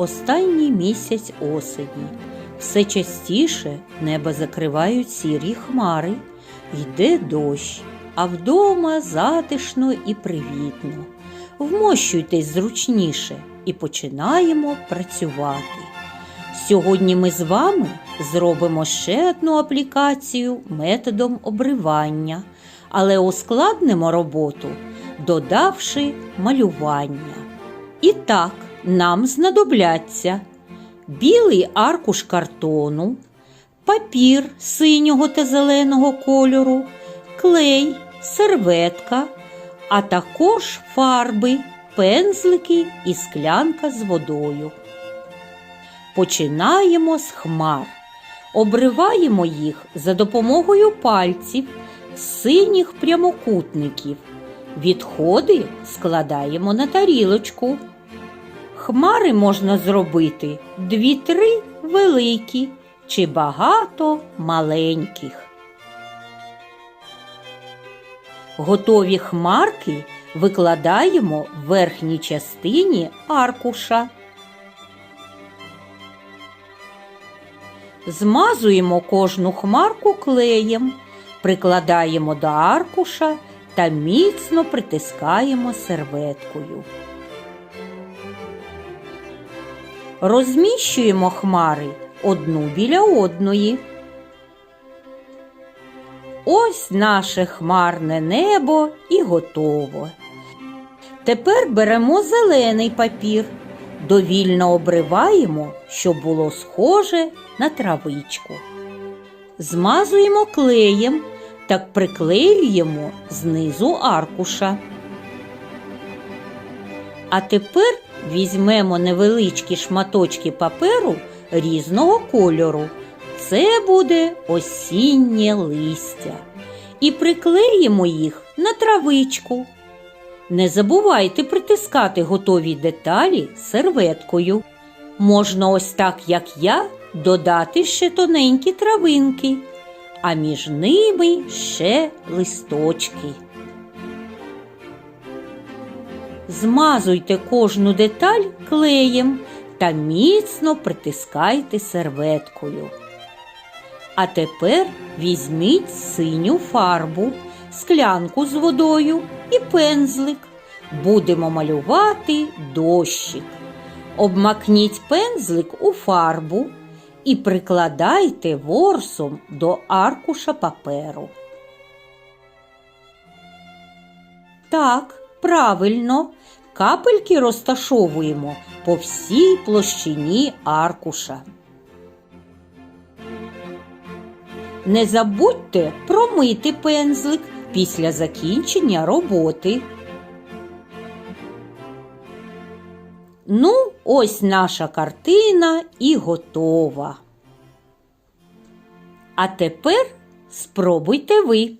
останній місяць осені. Все частіше небо закривають сірі хмари, йде дощ, а вдома затишно і привітно. Вмощуйтесь зручніше і починаємо працювати. Сьогодні ми з вами зробимо ще одну аплікацію методом обривання, але ускладнимо роботу, додавши малювання. І так, нам знадобляться білий аркуш картону, папір синього та зеленого кольору, клей, серветка, а також фарби, пензлики і склянка з водою. Починаємо з хмар. Обриваємо їх за допомогою пальців синіх прямокутників. Відходи складаємо на тарілочку. Хмари можна зробити дві-три великі чи багато маленьких. Готові хмарки викладаємо в верхній частині аркуша. Змазуємо кожну хмарку клеєм, прикладаємо до аркуша та міцно притискаємо серветкою. Розміщуємо хмари одну біля одної. Ось наше хмарне небо і готово. Тепер беремо зелений папір, довільно обриваємо, щоб було схоже на травичку. Змазуємо клеєм та приклеюємо знизу аркуша. А тепер візьмемо невеличкі шматочки паперу різного кольору. Це буде осіннє листя. І приклеїмо їх на травичку. Не забувайте притискати готові деталі серветкою. Можна ось так, як я, додати ще тоненькі травинки, а між ними ще листочки. Змазуйте кожну деталь клеєм та міцно притискайте серветкою. А тепер візьміть синю фарбу, склянку з водою і пензлик. Будемо малювати дощик. Обмакніть пензлик у фарбу і прикладайте ворсом до аркуша паперу. Так, правильно, капельки розташовуємо по всій площині аркуша. Не забудьте промити пензлик після закінчення роботи. Ну, ось наша картина і готова. А тепер спробуйте ви.